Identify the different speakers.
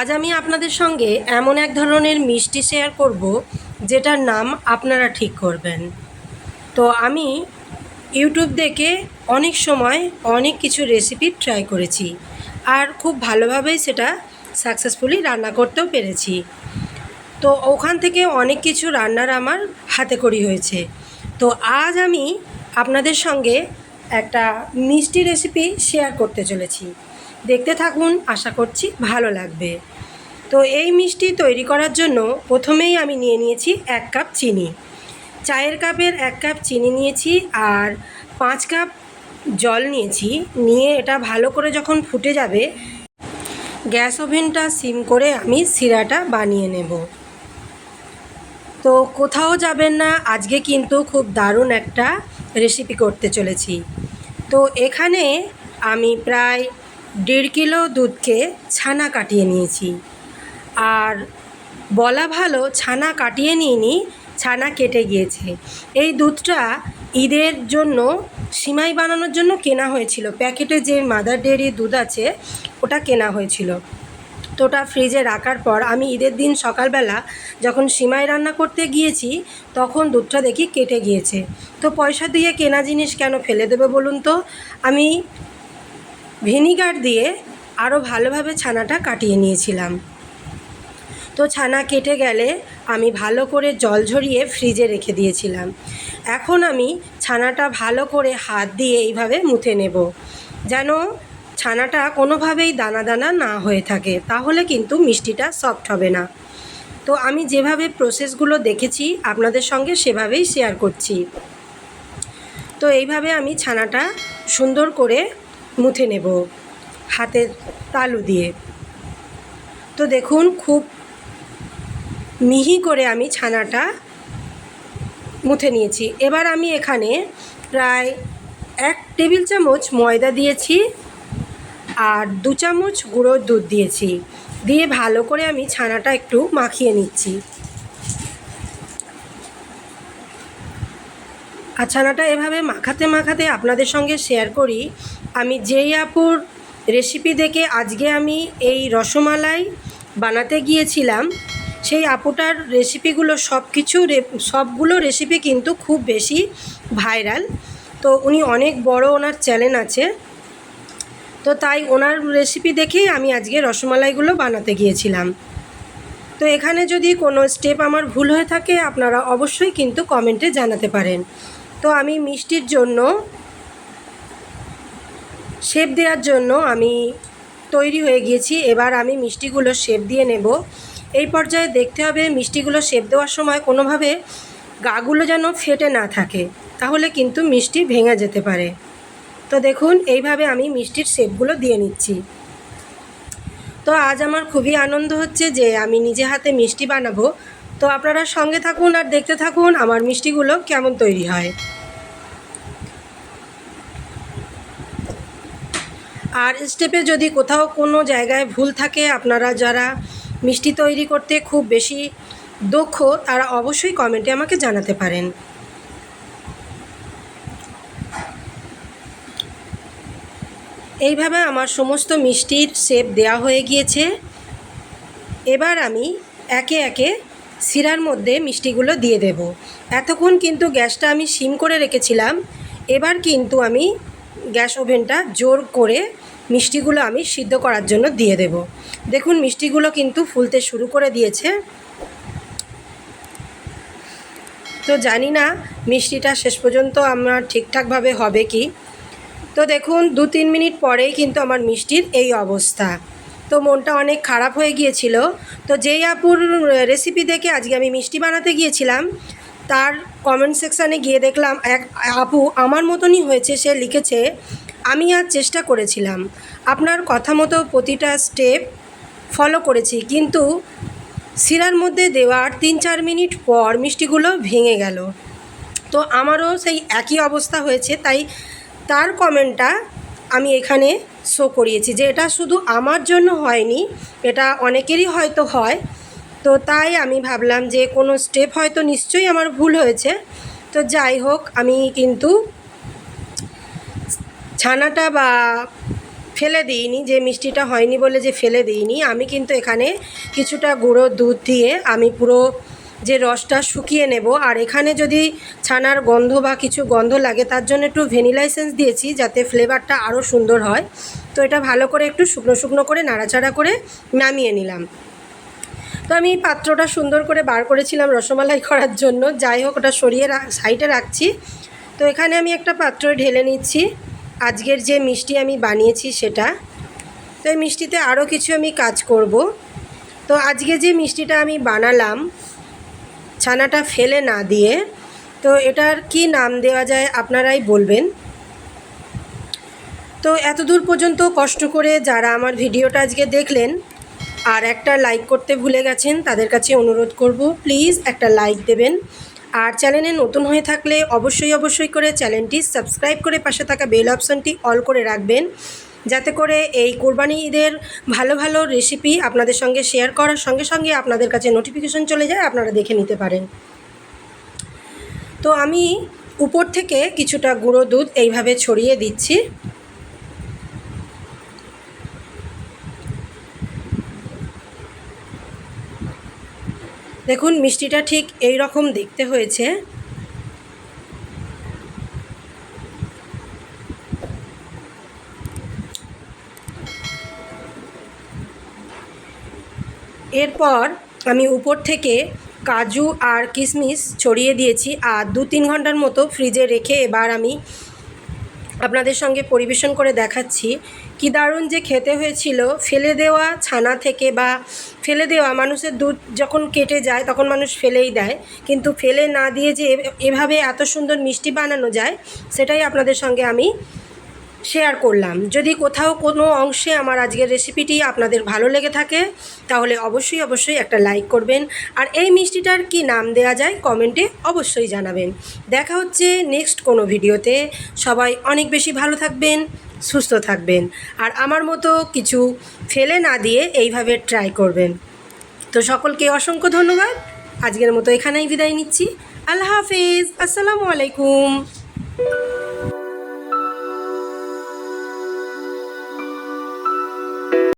Speaker 1: আজ আমি আপনাদের সঙ্গে এমন এক ধরনের মিষ্টি শেয়ার করব, যেটার নাম আপনারা ঠিক করবেন। তো আমি ইউটিউব দেখে অনেক সময় অনেক কিছু রেসিপি ট্রাই করেছি আর খুব ভালোভাবেই সেটা সাকসেসফুলি রান্না করতেও পেরেছি। তো ওখান থেকে অনেক কিছু রান্নার আমার হাতে করি হয়েছে। তো আজ আমি আপনাদের সঙ্গে একটা মিষ্টি রেসিপি শেয়ার করতে চলেছি। দেখতে থাকুন, আশা করছি ভালো লাগবে। তো এই মিষ্টি তৈরি করার জন্য প্রথমেই আমি নিয়ে নিয়েছি এক কাপ চিনি। চায়ের কাপের এক কাপ চিনি নিয়েছি আর পাঁচ কাপ জল নিয়েছি। নিয়ে এটা ভালো করে যখন ফুটে যাবে, গ্যাস ওভেনটা সিম করে আমি সিরাটা বানিয়ে নেব। তো কোথাও যাবেন না, আজকে কিন্তু খুব দারুণ একটা রেসিপি করতে চলেছি। তো এখানে আমি প্রায় দেড় কিলো দুধকে ছানা কাটিয়ে নিয়েছি। আর বলা ভালো ছানা কাটিয়ে নিইনি, ছানা কেটে গিয়েছে। এই দুধটা ঈদের জন্য, সিমাই বানানোর জন্য কেনা হয়েছিল। প্যাকেটে যে মাদার ডেয়ারি দুধ আছে, ওটা কেনা হয়েছিল। ওটা ফ্রিজে রাখার পর আমি ঈদের দিন সকালবেলা যখন সিমাই রান্না করতে গিয়েছি, তখন দুধটা দেখি কেটে গিয়েছে। তো পয়সা দিয়ে কেনা জিনিস কেন ফেলে দেবে বলুন তো? আমি ভিনিগার দিয়ে আরও ভালোভাবে ছানাটা কাটিয়ে নিয়েছিলাম। তো ছানা কেটে গেলে আমি ভালো করে জল ঝরিয়ে ফ্রিজে রেখে দিয়েছিলাম। এখন আমি ছানাটা ভালো করে হাত দিয়ে এইভাবে মুথে নেব। যেন ছানাটা কোনোভাবেই দানা দানা না হয়ে থাকে, তাহলে কিন্তু মিষ্টিটা সফট হবে না। তো আমি যেভাবে প্রসেসগুলো দেখেছি, আপনাদের সঙ্গে সেভাবেই শেয়ার করছি। তো এইভাবে আমি ছানাটা সুন্দর করে মুথে নেব হাতের তালু দিয়ে। তো দেখুন, খুব মিহি করে আমি ছানাটা মুথে নিয়েছি। এবার আমি এখানে প্রায় এক টেবিল চামচ ময়দা দিয়েছি। আর দু চামচ গুঁড়োর দুধ দিয়েছি। দিয়ে ভালো করে আমি ছানাটা একটু মাখিয়ে নিচ্ছি। আর ছানাটা এভাবে মাখাতে মাখাতে আপনাদের সঙ্গে শেয়ার করি। আমি যেই আপুর রেসিপি দেখে আজকে আমি এই রসমালাই বানাতে গিয়েছিলাম, সেই আপুটার রেসিপিগুলো সব কিছু সবগুলো রেসিপি কিন্তু খুব বেশি ভাইরাল তো উনি অনেক বড় ওনার চ্যানেল আছে। তো তাই ওনার রেসিপি দেখেই আমি আজকে রসমালাইগুলো বানাতে গিয়েছিলাম। তো এখানে যদি কোনো স্টেপ আমার ভুল হয়ে থাকে, আপনারা অবশ্যই কিন্তু কমেন্টে জানাতে পারেন। তো আমি মিষ্টির জন্য শেপ দেওয়ার জন্য আমি তৈরি হয়ে গিয়েছি। এবার আমি মিষ্টিগুলো শেপ দিয়ে নেব। এই পর্যায়ে দেখতে হবে মিষ্টিগুলো শেপ দেওয়ার সময় কোনোভাবে গাগুলো যেন ফেটে না থাকে, তাহলে কিন্তু মিষ্টি ভেঙে যেতে পারে। তো দেখুন, এইভাবে আমি মিষ্টির শেপগুলো দিয়ে নিচ্ছি। তো আজ আমার খুবই আনন্দ হচ্ছে যে আমি নিজে হাতে মিষ্টি বানাবো। তো আপনারা সঙ্গে থাকুন আর দেখতে থাকুন আমার মিষ্টিগুলো কেমন তৈরি হয়। আর স্টেপে যদি কোথাও কোনো জায়গায় ভুল থাকে, আপনারা যারা মিষ্টি তৈরি করতে খুব বেশি দক্ষ, তারা অবশ্যই কমেন্টে আমাকে জানাতে পারেন। এইভাবে আমার সমস্ত মিষ্টির শেপ দেওয়া হয়ে গিয়েছে। এবার আমি একে একে শিরার মধ্যে মিষ্টিগুলো দিয়ে দেব। এতক্ষণ কিন্তু গ্যাসটা আমি সিম করে রেখেছিলাম। এবার কিন্তু আমি গ্যাস ওভেনটা জোর করে মিষ্টিগুলো আমি সিদ্ধ করার জন্য দিয়ে দেব। দেখুন, মিষ্টিগুলো কিন্তু ফুলতে শুরু করে দিয়েছে। তো জানি না, মিষ্টিটা শেষ পর্যন্ত আমার ঠিকঠাকভাবে হবে কি। তো দেখুন, দু তিন মিনিট পরেই কিন্তু আমার মিষ্টির এই অবস্থা। তো মনটা অনেক খারাপ হয়ে গিয়েছিল। তো যেই আপুর রেসিপি দেখে আজকে আমি মিষ্টি বানাতে গিয়েছিলাম, তার কমেন্ট সেকশানে গিয়ে দেখলাম, এক আপু আমার মতনই হয়েছে, সে লিখেছে, আমি আর চেষ্টা করেছিলাম। আপনার কথা মতো প্রতিটা স্টেপ ফলো করেছি, কিন্তু শিরার মধ্যে দেওয়ার তিন চার মিনিট পর মিষ্টিগুলো ভেঙে গেল। তো আমারও সেই একই অবস্থা হয়েছে, তাই তার কমেন্টটা আমি এখানে শো করিয়েছি যে এটা শুধু আমার জন্য হয়নি, এটা অনেকেরই হয়তো হয়। তো তাই আমি ভাবলাম যে কোনো স্টেপ হয়তো নিশ্চয়ই আমার ভুল হয়েছে। তো যাই হোক, আমি কিন্তু ছানাটা বা ফেলে দিইনি যে মিষ্টিটা হয়নি বলে যে ফেলে দিইনি। আমি কিন্তু এখানে কিছুটা গুঁড়ো দুধ দিয়ে আমি পুরো যে রসটা শুকিয়ে নেব। আর এখানে যদি ছানার গন্ধ বা কিছু গন্ধ লাগে, তার জন্য একটু ভ্যানিলা এসেন্স দিয়েছি যাতে ফ্লেভারটা আরও সুন্দর হয়। তো এটা ভালো করে একটু শুকনো শুকনো করে নাড়াচাড়া করে নামিয়ে নিলাম। তো আমি পাত্রটা সুন্দর করে বার করেছিলাম রসমালাই করার জন্য। যাই হোক, ওটা সরিয়ে সাইডে রাখছি। তো এখানে আমি একটা পাত্র ঢেলে নিচ্ছি। আজকের যে মিষ্টি আমি বানিয়েছি সেটা। তো এই মিষ্টিতে আরও কিছু আমি কাজ করব। তো আজকে যে মিষ্টিটা আমি বানালাম ছানাটা ফেলে না দিয়ে, তো এটার কি নাম দেওয়া যায় আপনারাই বলবেন। তো এত দূর পর্যন্ত কষ্ট করে যারা আমার ভিডিওটা আজকে দেখলেন আর একটা লাইক করতে ভুলে গেছেন, তাদের কাছে অনুরোধ করব, প্লিজ একটা লাইক দেবেন। আর চ্যানেলে নতুন হয়ে থাকলে অবশ্যই অবশ্যই করে চ্যানেলটি সাবস্ক্রাইব করে পাশে থাকা বেল অপশানটি অল করে রাখবেন। যাতে করে এই কোরবানি ঈদের ভালো ভালো রেসিপি আপনাদের সঙ্গে শেয়ার করার সঙ্গে সঙ্গে আপনাদের কাছে নোটিফিকেশন চলে যায়, আপনারা দেখে নিতে পারেন। তো আমি উপর থেকে কিছুটা গুঁড়ো দুধ এইভাবে ছড়িয়ে দিচ্ছি। দেখুন, মিষ্টিটা ঠিক এই রকম দেখতে হয়েছে। এরপর আমি উপর থেকে কাজু আর কিশমিশ ছড়িয়ে দিয়েছি আর দু তিন ঘণ্টার মতো ফ্রিজে রেখে এবার আমি আপনাদের সঙ্গে পরিবেশন করে দেখাচ্ছি কি দারুণ যে খেতে হয়েছিল। ফেলে দেওয়া ছানা থেকে বা ফেলে দেওয়া মানুষের দুধ যখন কেটে যায় তখন মানুষ ফেলেই দেয়। কিন্তু ফেলে না দিয়ে যে এভাবে এত সুন্দর মিষ্টি বানানো যায়, সেটাই আপনাদের সঙ্গে আমি শেয়ার করলাম। যদি কোথাও কোনো অংশে আমার আজকের রেসিপিটি আপনাদের ভালো লেগে থাকে, তাহলে অবশ্যই অবশ্যই একটা লাইক করবেন। আর এই মিষ্টিটার কি নাম দেওয়া যায় কমেন্টে অবশ্যই জানাবেন। দেখা হচ্ছে নেক্সট কোনো ভিডিওতে। সবাই অনেক বেশি ভালো থাকবেন, সুস্থ থাকবেন। আর আমার মতো কিছু ফেলে না দিয়ে এইভাবে ট্রাই করবেন। তো সকলকে অসংখ্য ধন্যবাদ। আজকের মতো এখানেই বিদায় নিচ্ছি। আল্লাহ হাফিজ। আসসালামু আলাইকুম।